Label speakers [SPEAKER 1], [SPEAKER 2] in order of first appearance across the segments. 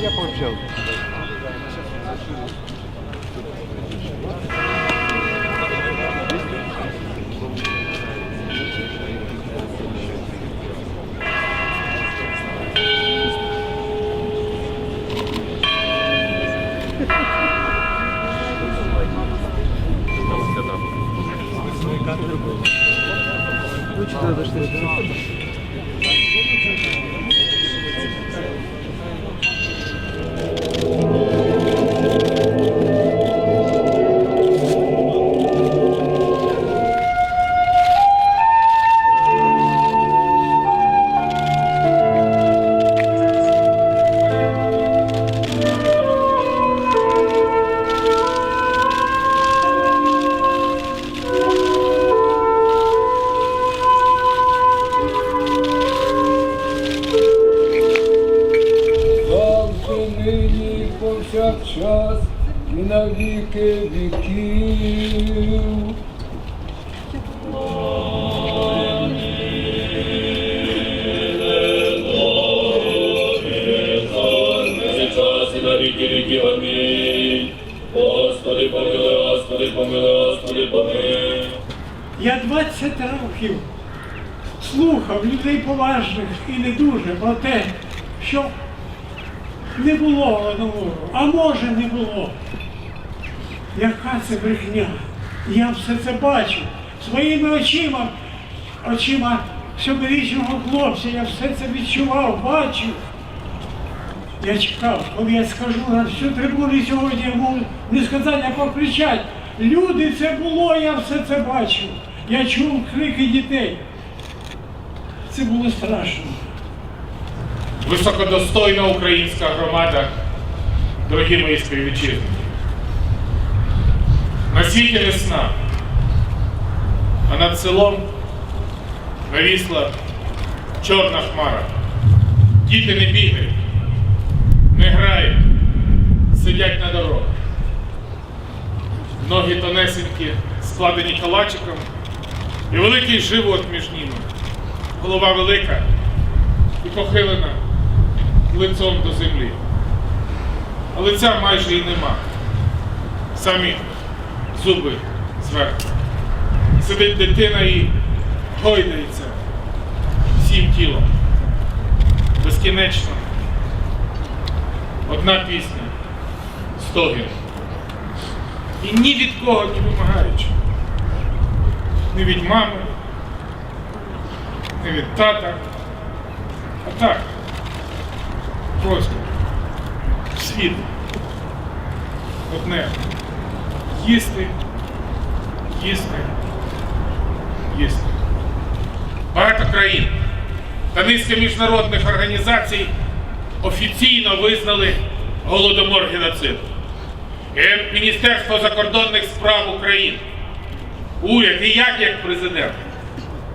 [SPEAKER 1] я
[SPEAKER 2] пообщався. Ну, 4 до 4. Господи, помилуй, Господи, помилуй, Господи, помилуй.
[SPEAKER 3] Я 20 років слухав людей поважних і не дуже про те, що не було Голодомору, а може не було. Яка це брехня? Я все це бачу своїми очима, очима сьомирічного хлопця, я все це відчував, бачив. Я чекав, коли я скажу на всю трибуну сьогодні я можу не сказати, а покричати. Люди, це було, я все це бачив. Я чув крики дітей. Це було страшно.
[SPEAKER 4] Високодостойна українська громада, дорогі мої співвітчизники. На світі весна, а над селом навісла чорна хмара. Діти не бігають, не грають, сидять на дорогах. Ноги тонесенькі, складені калачиком, і великий живот між ними. Голова велика і похилена лицом до землі. А лиця майже і нема. Самі зуби зверху. Сидить дитина і гойдається всім тілом. Безкінечно. Одна пісня. Стогін. І ні від кого не вимагаючи. Ні від мами, ні від тата. А так. Просто. Світ. Одне. Їсти. Їсти. Їсти. Багато країн та низка міжнародних організацій офіційно визнали голодомор геноцид. І Міністерство закордонних справ України, уряд і як як президент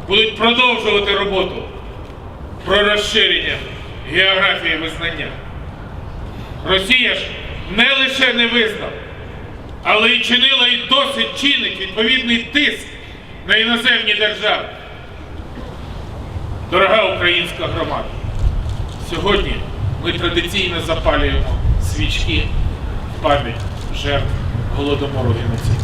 [SPEAKER 4] будуть продовжувати роботу про розширення географії визнання. Росія ж не лише не визнала, але й чинила і досить чинить відповідний тиск на іноземні держави. Дорога українська громада, сьогодні ми традиційно запалюємо свічки в пам'ять жертв голодомору геноциду.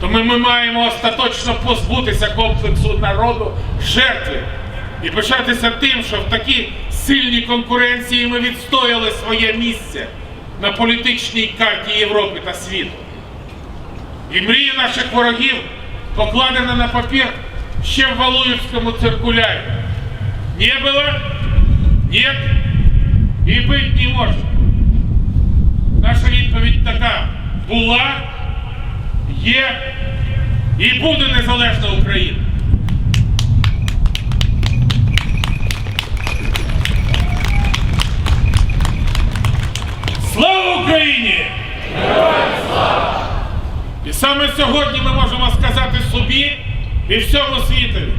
[SPEAKER 4] Тому ми маємо остаточно позбутися комплексу народу жертви і початися тим, що в такій сильній конкуренції ми відстояли своє місце на політичній карті Європи та світу. І мрія наших ворогів покладена на папір ще в Валуївському циркулярі. Не було, нет і бить не може. Наша відповідь така: була, є і буде незалежна Україна. Слава Україні! І саме сьогодні ми можемо сказати собі і всьому світові.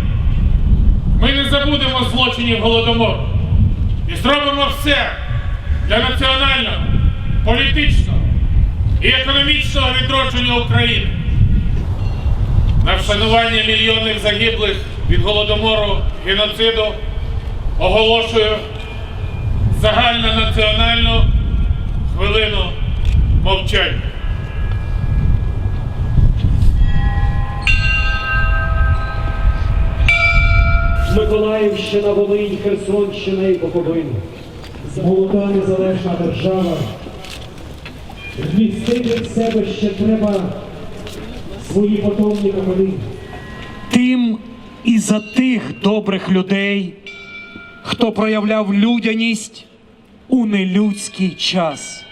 [SPEAKER 4] Ми не забудемо злочинів Голодомору і зробимо все для національного, політичного і економічного відродження України. на вшанування мільйонних загиблих від голодомору геноциду оголошую загальнонаціональну хвилину мовчання.
[SPEAKER 5] Миколаївщина, Волинь, Херсонщина і Буковина. Молода незалежна держава. Вмістити в себе ще треба свої потомні покоління.
[SPEAKER 6] тим і за тих добрих людей, хто проявляв людяність у нелюдський час,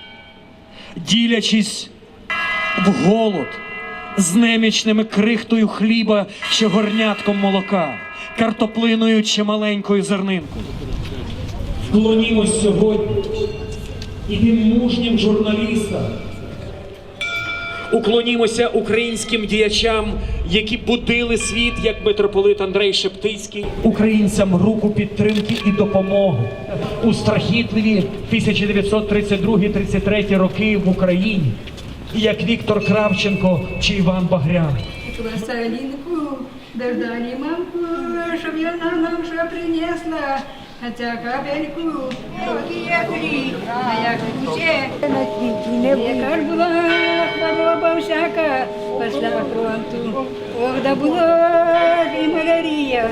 [SPEAKER 6] ділячись в голод з немічними крихтою хліба чи горнятком молока, картоплиною чи маленькою зернинкою.
[SPEAKER 5] Вклонімось сьогодні і тим мужнім журналістам,
[SPEAKER 6] Уклонімося українським діячам, які будили світ, як митрополит Андрей Шептицький, українцям руку підтримки і допомоги. У страхітливі 1932-33 роки в Україні, як Віктор Кравченко чи Іван Багряний
[SPEAKER 7] дождя мамку, могу, чтоб я нам душа принесла, хотя капельку, только я кури, а я куче. Я как была хвороба всяка, пошла фронту, ох да была и малярия.